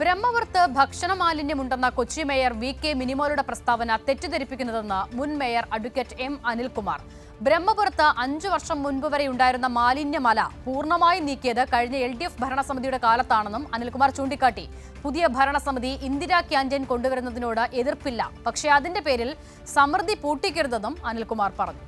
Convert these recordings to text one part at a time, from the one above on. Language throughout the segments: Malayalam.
ബ്രഹ്മപുരത്ത് ഭക്ഷണ മാലിന്യമുണ്ടെന്ന കൊച്ചി മേയർ വി കെ മിനിമോളുടെ പ്രസ്താവന തെറ്റിദ്ധരിപ്പിക്കുന്നതെന്ന് മുൻ മേയർ അഡ്വക്കേറ്റ് എം അനിൽകുമാർ. ബ്രഹ്മപുരത്ത് അഞ്ചു വർഷം മുൻപ് വരെ ഉണ്ടായിരുന്ന മാലിന്യമല പൂർണമായി നീക്കിയത് കഴിഞ്ഞ എൽ ഡി എഫ് ഭരണസമിതിയുടെ കാലത്താണെന്നും അനിൽകുമാർ ചൂണ്ടിക്കാട്ടി. പുതിയ ഭരണസമിതി ഇന്ദിരാ ക്യാന്റീൻ കൊണ്ടുവരുന്നതിനോട് എതിർപ്പില്ല. പക്ഷേ അതിന്റെ പേരിൽ സമൃദ്ധി പൂട്ടിക്കരുതെന്നും അനിൽകുമാർ പറഞ്ഞു.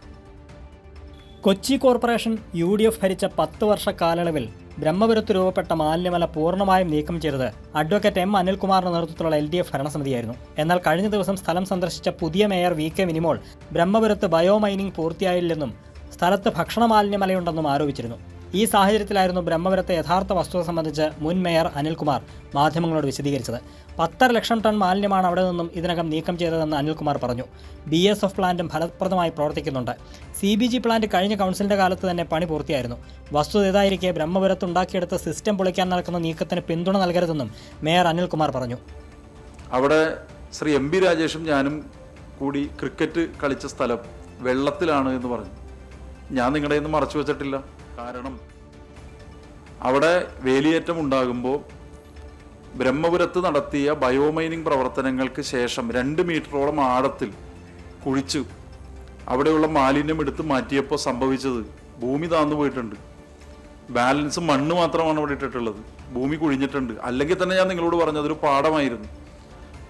Kochi corporation U D F ഭരിച്ച പത്ത് വർഷ കാലയളവിൽ ബ്രഹ്മപുരത്ത് രൂപപ്പെട്ട മാലിന്യമല പൂർണമായും നീക്കം ചെയ്തത് അഡ്വക്കേറ്റ് എം അനിൽകുമാറിന്റെ നേതൃത്വത്തിലുള്ള എൽ ഡി എഫ് ഭരണസമിതിയായിരുന്നു. എന്നാൽ കഴിഞ്ഞ ദിവസം സ്ഥലം സന്ദർശിച്ച പുതിയ മേയർ വി കെ മിനിമോൾ ബ്രഹ്മപുരത്ത് ബയോ മൈനിംഗ് പൂർത്തിയായില്ലെന്നും സ്ഥലത്ത് ഭക്ഷണ മാലിന്യമലയുണ്ടെന്നും ആരോപിച്ചിരുന്നു. ഈ സാഹചര്യത്തിലായിരുന്നു ബ്രഹ്മപുരത്തെ യഥാർത്ഥ വസ്തുത സംബന്ധിച്ച് മുൻ മേയർ അനിൽകുമാർ മാധ്യമങ്ങളോട് വിശദീകരിച്ചത്. പത്തര ലക്ഷം ടൺ മാലിന്യമാണ് അവിടെ നിന്നും ഇതിനകം നീക്കം ചെയ്തതെന്ന് അനിൽകുമാർ പറഞ്ഞു. ബി എസ് എഫ് പ്ലാന്റും ഫലപ്രദമായി പ്രവർത്തിക്കുന്നുണ്ട്. സി ബി ജി പ്ലാന്റ് കഴിഞ്ഞ കൗൺസിലിന്റെ കാലത്ത് തന്നെ പണി പൂർത്തിയായിരുന്നു. വസ്തുത ഇതായിരിക്കെ ബ്രഹ്മപുരത്ത് ഉണ്ടാക്കിയെടുത്ത സിസ്റ്റം പൊളിക്കാൻ നടക്കുന്ന നീക്കത്തിന് പിന്തുണ നൽകരുതെന്നും മേയർ അനിൽകുമാർ പറഞ്ഞു. അവിടെ ശ്രീ എം ബി രാജേഷും ഞാനും കൂടി ക്രിക്കറ്റ് കളിച്ച സ്ഥലം വെള്ളത്തിലാണ് എന്ന് പറഞ്ഞു. ഞാൻ നിങ്ങളുടെ നിന്ന് മറച്ചു വെച്ചിട്ടില്ല. കാരണം അവിടെ വേലിയേറ്റം ഉണ്ടാകുമ്പോൾ ബ്രഹ്മപുരത്ത് നടത്തിയ ബയോമൈനിങ് പ്രവർത്തനങ്ങൾക്ക് ശേഷം രണ്ട് മീറ്ററോളം ആഴത്തിൽ കുഴിച്ചു അവിടെയുള്ള മാലിന്യം എടുത്ത് മാറ്റിയപ്പോൾ സംഭവിച്ചത് ഭൂമി താന്നു പോയിട്ടുണ്ട്. ബാലൻസ് മണ്ണ് മാത്രമാണ് അവിടെ ഇട്ടിട്ടുള്ളത്. ഭൂമി കുഴിഞ്ഞിട്ടുണ്ട്. അല്ലെങ്കിൽ തന്നെ ഞാൻ നിങ്ങളോട് പറഞ്ഞത് ഒരു പാടമായിരുന്നു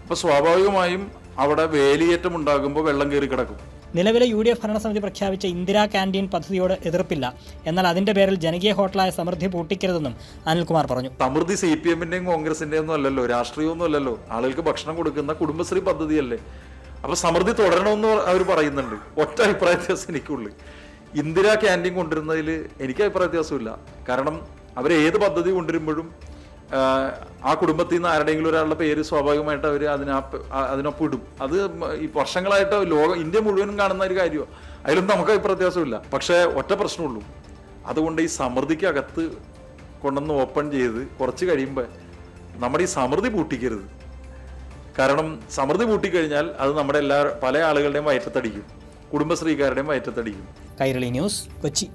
അപ്പോൾ സ്വാഭാവികമായും അവിടെ വേലിയേറ്റം ഉണ്ടാകുമ്പോൾ വെള്ളം കയറി കിടക്കും. നിലവിലെ യു ഡി എഫ് ഭരണസമിതി പ്രഖ്യാപിച്ച ഇന്ദിരാ ക്യാന്റീൻ പദ്ധതിയോട് എതിർപ്പില്ല. എന്നാൽ അതിന്റെ പേരിൽ ജനകീയ ഹോട്ടലായ സമൃദ്ധി പൂട്ടിക്കരുതെന്നും അനിൽകുമാർ പറഞ്ഞു. സമൃദ്ധി സി പി എമ്മിന്റെയും കോൺഗ്രസിന്റെയും ഒന്നും അല്ലല്ലോ രാഷ്ട്രീയമൊന്നും അല്ലല്ലോ. ആളുകൾക്ക് ഭക്ഷണം കൊടുക്കുന്ന കുടുംബശ്രീ പദ്ധതിയല്ലേ. അപ്പൊ സമൃദ്ധി തുടരണമെന്ന് അവർ പറയുന്നുണ്ട്. ഒറ്റ അഭിപ്രായ വ്യത്യാസം എനിക്കുള്ളു. ഇന്ദിരാ ക്യാന്റീൻ കൊണ്ടുവരുന്നതിൽ എനിക്ക് അഭിപ്രായ വ്യത്യാസമില്ല. കാരണം അവർ ഏത് പദ്ധതി കൊണ്ടുവരുമ്പോഴും ആ കുടുംബത്തിൽ നിന്ന് ആരുടെയെങ്കിലും ഒരാളുടെ പേര് സ്വാഭാവികമായിട്ട് അവർ അതിനാ അതിനൊപ്പം ഇടും. അത് ഈ വർഷങ്ങളായിട്ട് ലോകം ഇന്ത്യ മുഴുവനും കാണുന്ന ഒരു കാര്യമാണ് അതിലൊന്നും നമുക്ക് വ്യത്യാസമില്ല. പക്ഷേ ഒറ്റ പ്രശ്നമുള്ളൂ. അതുകൊണ്ട് ഈ സമൃദ്ധിക്കകത്ത് കൊണ്ടുവന്ന് ഓപ്പൺ ചെയ്ത് കുറച്ച് കഴിയുമ്പോൾ നമ്മുടെ ഈ സമൃദ്ധി പൂട്ടിക്കരുത്. കാരണം സമൃദ്ധി പൂട്ടിക്കഴിഞ്ഞാൽ അത് നമ്മുടെ എല്ലാ പല ആളുകളുടെയും വയറ്റത്തടിക്കും. കുടുംബശ്രീക്കാരുടെയും വയറ്റത്തടിക്കും. കൈരളി ന്യൂസ് കൊച്ചി.